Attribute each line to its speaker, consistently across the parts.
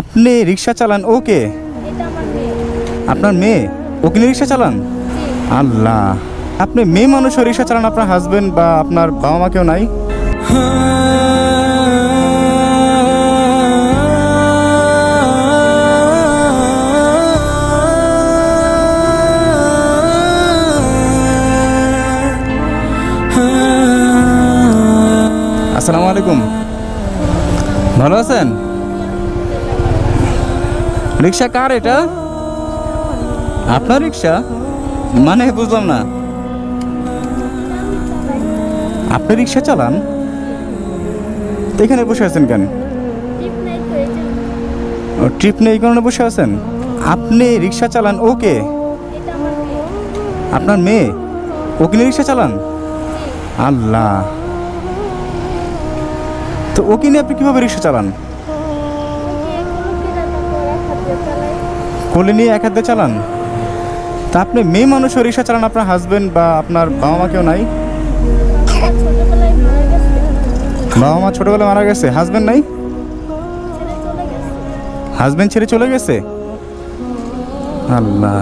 Speaker 1: আপনি রিক্সা চালান ওকে আপনার মেয়ে? ওকে রিক্সা চালান? আল্লাহ। আপনি মেয়ে মানুষ হয়ে রিক্সা চালান, আপনার হাজবেন্ড বা আপনার বাবা মা কেউ নাই? আসসালামু আলাইকুম। ভালো আছেন? রিক্সা কার এটা? আপনার রিক্সা? মানে বুঝলাম না। আপনি রিক্সা চালান? এখানে বসে আছেন কেন? ট্রিপ নেই কারণে বসে আছেন? আপনি রিক্সা চালান ওকে আপনার মেয়ে? ওকে নিয়ে রিক্সা চালান? আল্লাহ। তো ওকে নিয়ে আপনি কীভাবে রিক্সা চালান? কোলে নিয়ে এক হাতে চালান? তা আপনি মেয়ে মানুষ হয়ে রিক্সা চালান আপনার হাজবেন্ড বা আপনার বাবা মা কেউ নাই?
Speaker 2: বাবা
Speaker 1: মা ছোটবেলায় মারা গেছে হাজবেন্ড নাই? হাজবেন্ড ছেড়ে চলে গেছে? আল্লাহ।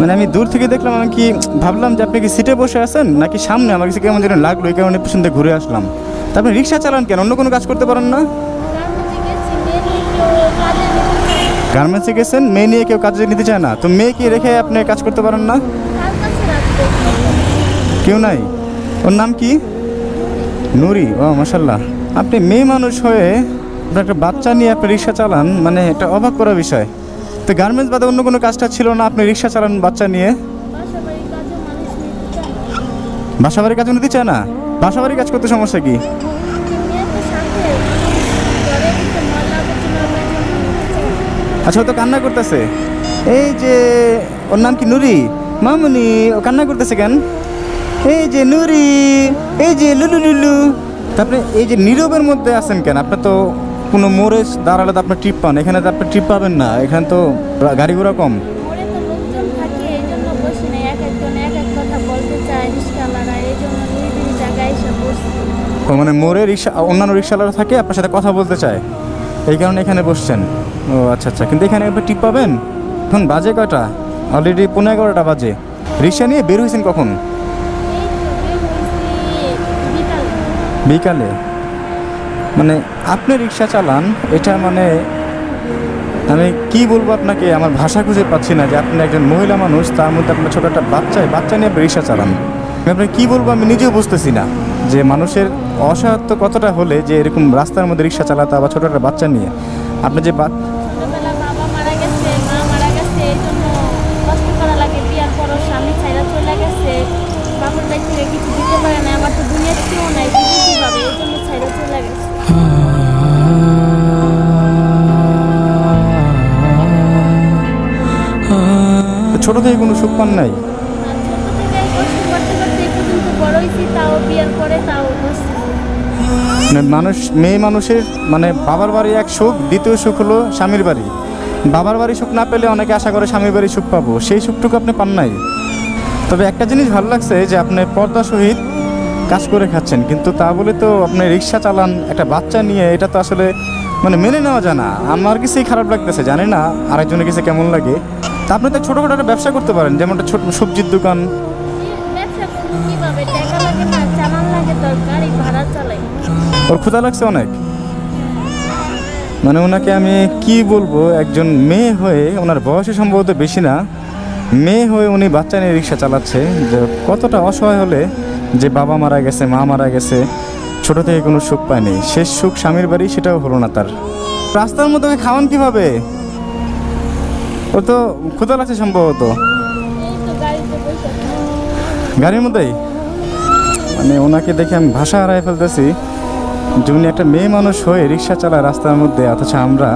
Speaker 1: মানে আমি দূর থেকে দেখলাম, আমি কি ভাবলাম যে আপনি কি সিটে বসে আছেন? নাকি সামনে? আমার কাছে কেমন যেন লাগল, এই কারণে পিছন থেকে ঘুরে আসলাম। আপনি রিক্সা চালান কেন? অন্য কোনো কাজ করতে পারেন না? গার্মেন্টসে গেছেন মেয়ে নিয়ে কেউ কাজে নিতে
Speaker 2: চায়
Speaker 1: না। তো মেয়ে কি রেখে আপনি কাজ করতে পারেন না? কেউ নাই? ওর নাম কি? নুরি। ও মাসাল্লাহ আপনি মেয়ে মানুষ হয়ে আপনার একটা বাচ্চা নিয়ে আপনি রিক্সা চালান মানে এটা অবাক করা বিষয়। তো গার্মেন্টস বাদে অন্য কোনো কাজটা ছিল না আপনি রিক্সা চালান বাচ্চা নিয়ে?
Speaker 2: বাসা বাড়ির কাজে নিতে চায় না?
Speaker 1: বাসা বাড়ির কাজ করতে সমস্যা কি। আচ্ছা তো কান্না করতেছে। এই যে, ওর নাম কি নুরি? মামুনি, ও কান্না করতেছে কেন? এই যে নুরি, এই যে লুলু লুলু। তারপরে এই যে নীরবের মধ্যে আছেন কেন? আপনার তো কোনো মোড়ে দাঁড়ালে তো আপনার ট্রিপ পান। এখানে তো আপনি ট্রিপ পাবেন না। এখানে তো গাড়ি ঘোড়া কম
Speaker 2: মোড়ে তো লোকজন থাকে এই জন্য বসি না এক একজন এক এক কথা বলতে চায় রিক্সাওয়ালারা এই জন্য নিরিবিলি জায়গায় এসে বসি
Speaker 1: ও মানে মোড়ে রিক্সা, অন্যান্য রিক্সাওয়ালারা থাকে, আপনার সাথে কথা বলতে চায়। এই কারণে এখানে বসছেন। ও আচ্ছা আচ্ছা। কিন্তু এখানে আপনি টিপ পাবেন? এখন বাজে কয়টা? অলরেডি পনেরো এগারোটা বাজে। রিক্সা নিয়ে বের হয়েছেন কখন?
Speaker 2: বিকালে।
Speaker 1: মানে আপনি রিক্সা চালান, এটা মানে আমি কি বলব আপনাকে, আমার ভাষা খুঁজে পাচ্ছি না যে আপনি একজন মহিলা মানুষ, তার মধ্যে আপনার ছোটো একটা বাচ্চায় বাচ্চা নিয়ে আপনি রিক্সা চালান। আমি আপনাকে কী বলব আমি নিজেও বুঝতেছি না। যে মানুষের অসহায়ত্ব কতটা হলে যে এরকম রাস্তার মধ্যে রিক্সা চালাতে বা ছোটো একটা বাচ্চা নিয়ে আপনি যে বা- ছোট থেকে কোনো সুখ পান নাই
Speaker 2: আর ছোট থেকে কষ্ট করতে করতে এই পর্যন্ত
Speaker 1: মানে মানুষ, মেয়ে মানুষের মানে বাবার বাড়ি এক সুখ, দ্বিতীয় সুখ হলো স্বামীর বাড়ি। বাবার বাড়ি সুখ না পেলে অনেকে আশা করে স্বামীর বাড়ি সুখ পাবো। সেই সুখটুকু আপনি পান নাই। তবে একটা জিনিস ভালো লাগছে যে আপনি পর্দা সহিত কাজ করে খাচ্ছেন, কিন্তু তা বলে তো আপনি রিক্সা চালান, একটা বাচ্চা নিয়ে, এটা তো আসলে মানে মেনে নেওয়া যায় না। আমার কিছুই খারাপ লাগতেছে, জানি না আরেকজনের কাছে কেমন লাগে। তা আপনি তো ছোটোখাটো একটা ব্যবসা করতে পারেন যেমন একটা ছোট সবজির দোকান ওর ক্ষুধা লাগছে অনেক। মানে ওনাকে আমি কি বলব, একজন মেয়ে হয়ে, ওনার বয়সে সম্ভবত বেশি না, মেয়ে হয়ে উনি বাচ্চা নিয়ে রিক্সা চালাচ্ছে, যে কতটা অসহায় হলে যে বাবা মারা গেছে, মা মারা গেছে, ছোট থেকে কোনো সুখ পায়নি। শেষ সুখ স্বামীর বাড়ি সেটাও হলো না তার। রাস্তার মধ্যে খাওয়ান কীভাবে? ও তো ক্ষুধা লাগছে সম্ভবত। গাড়ির মধ্যেই? মানে ওনাকে দেখে আমি ভাষা হারাই ফেলতেছি। যে উনি একটা মেয়ে মানুষ হয়ে রিক্সা চালায় রাস্তার মধ্যে, অথচ আমরা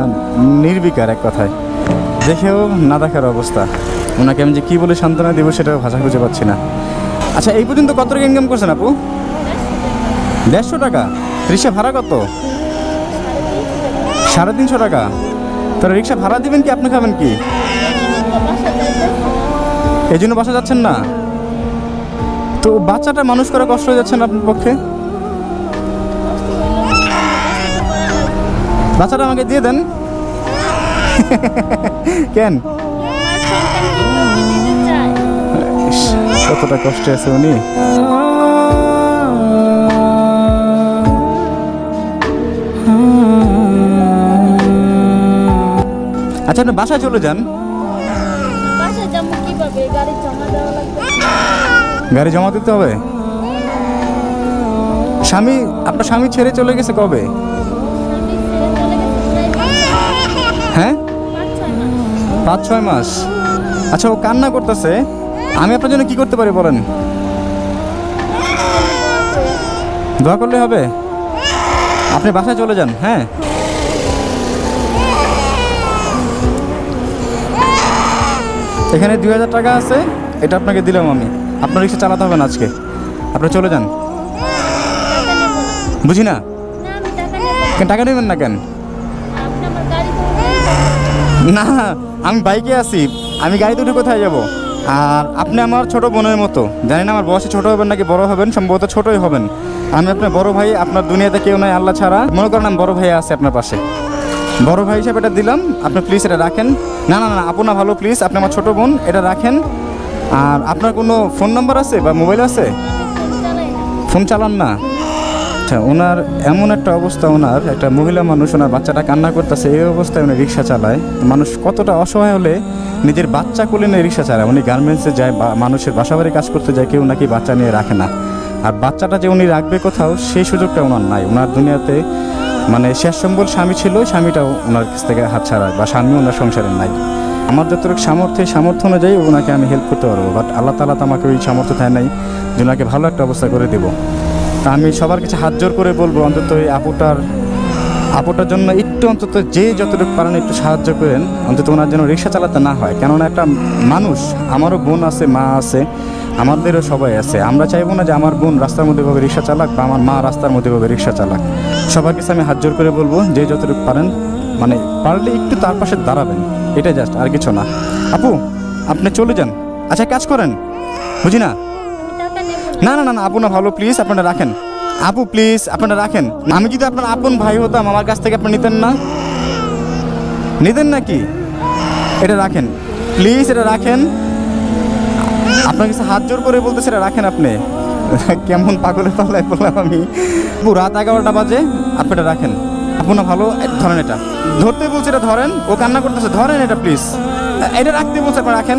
Speaker 1: নির্বিকার এক কথায়। দেখেও না দেখার অবস্থা। ওনাকে আমি যে কী বলে সান্ত্বনা দেবো সেটাও ভাষা খুঁজে পাচ্ছি না। আচ্ছা এই পর্যন্ত কত টাকা ইনকাম করছেন আপু? দেড়শো টাকা। রিক্সা ভাড়া কত? সাড়ে তিনশো টাকা। তাহলে রিক্সা ভাড়া দিবেন কি, আপনি খাবেন কি? এই জন্য বাসা যাচ্ছেন না? তো বাচ্চাটা মানুষ করা কষ্ট হয়ে যাচ্ছে না আপনার পক্ষে? বাচ্চাটা আমাকে দিয়ে দেন। কেন? কতটা কষ্টে আছে উনি। আচ্ছা আপনি বাসায় চলে যান।
Speaker 2: গাড়ি জমা
Speaker 1: দিতে হবে। স্বামী, আপনার স্বামী ছেড়ে চলে গেছে কবে?
Speaker 2: পাঁচ ছয় মাস।
Speaker 1: আচ্ছা ও কান্না করতেছে। আমি আপনার জন্য কি করতে পারি বলেন? দোয়া করলে হবে? আপনি বাসায় চলে যান হ্যাঁ? এখানে দুই হাজার টাকা আছে, এটা আপনাকে দিলাম আমি। আপনার রিক্সা চালাতে হবে না আজকে। আপনি চলে যান। বুঝি না?
Speaker 2: টাকা
Speaker 1: নেবেন না কেন
Speaker 2: আপনি আমার গাড়ি ধরে
Speaker 1: না আমি বাইকে আছি। আমি গাড়িতে উঠে কোথায় যাব? আর আপনি আমার ছোট বোনের মতো। জানি না আমার বয়সে ছোট হবেন নাকি বড় হবেন সম্ভবত ছোটই হবেন। আমি আপনার বড় ভাই আপনার দুনিয়াতে কেউ নাই আল্লাহ ছাড়া। মনে করেন আমি বড় ভাই আছে আপনার পাশে। বড় ভাই হিসাবে এটা দিলাম। আপনি প্লিজ এটা রাখেন। না না না আপু না ভালো প্লিজ আপনি আমার ছোট বোন এটা রাখেন। আর আপনার কোনো ফোন নাম্বার আছে বা মোবাইল আছে?
Speaker 2: ফোন
Speaker 1: চালান না। আচ্ছা ওনার এমন একটা অবস্থা, ওনার একটা মহিলা মানুষ, ওনার বাচ্চাটা কান্না করতেছে, এই অবস্থায় উনি রিক্সা চালায়। মানুষ কতটা অসহায় হলে নিজের বাচ্চা কোলে নিয়ে রিক্সা চালায়। উনি গার্মেন্টসে যায়, বা মানুষের বাসাবাড়ি কাজ করতে যায়, কেউ নাকি বাচ্চা নিয়ে রাখে না। আর বাচ্চাটা যে উনি রাখবে কোথাও, সেই সুযোগটা ওনার নাই। ওনার দুনিয়াতে মানে শেষ সম্বল স্বামী ছিল স্বামীটাও ওনার কাছ থেকে হাত ছাড়ায়, বা স্বামী ওনার সংসারে নাই। আমার যতটুকু সামর্থ্য সামর্থ্য অনুযায়ী ওনাকে আমি হেল্প করতে পারব। বাট আল্লাহ তালা তো আমাকে ওই সামর্থ্য দেয় নাই যে ওনাকে ভালো একটা অবস্থা করে দেবো। আমি সবার কাছে হাত জোর করে বলব অন্তত এই আপুটার আপুটার জন্য একটু অন্তত যে যতটুকু পারেন একটু সাহায্য করেন। অন্তত ওনার জন্য রিক্সা চালাতে না হয়। কেননা একটা মানুষ, আমারও বোন আছে, মা আছে, আমাদেরও সবাই আছে। আমরা চাইব না যে আমার বোন রাস্তার মধ্যে ভাবে রিক্সা চালাক বা আমার মা রাস্তার মধ্যে ভাবে রিক্সা চালাক। সবার কাছে আমি হাত জোর করে বলব যে যতটুকু পারেন মানে পারলে একটু তার পাশে দাঁড়াবেন। এটাই জাস্ট আর কিছু না। আপু, আপনি চলে যান। আচ্ছা কাজ করেন। বুঝি না
Speaker 2: না
Speaker 1: না না না না আপু না ভালো প্লিজ আপনারা রাখেন। আপু প্লিজ আপনারা রাখেন। আমি যদি আপনার আপন ভাই হতাম, আমার কাছ থেকে আপনি নিতেন না? নিতেন নাকি এটা রাখেন। প্লিজ এটা রাখেন। আপনার কাছে হাত জোর করে বলতেছে, এটা রাখেন আপনি। কেমন পাগলের পাল্লায় বললাম আমি। রাত এগারোটা বাজে, আপনি এটা রাখেন। আপু না ভালো ধরেন এটা। ধরতে বলছে এটা ধরেন, ও কান্না করতেছে, ধরেন এটা প্লিজ এটা রাখতে বলছে, আপনি রাখেন।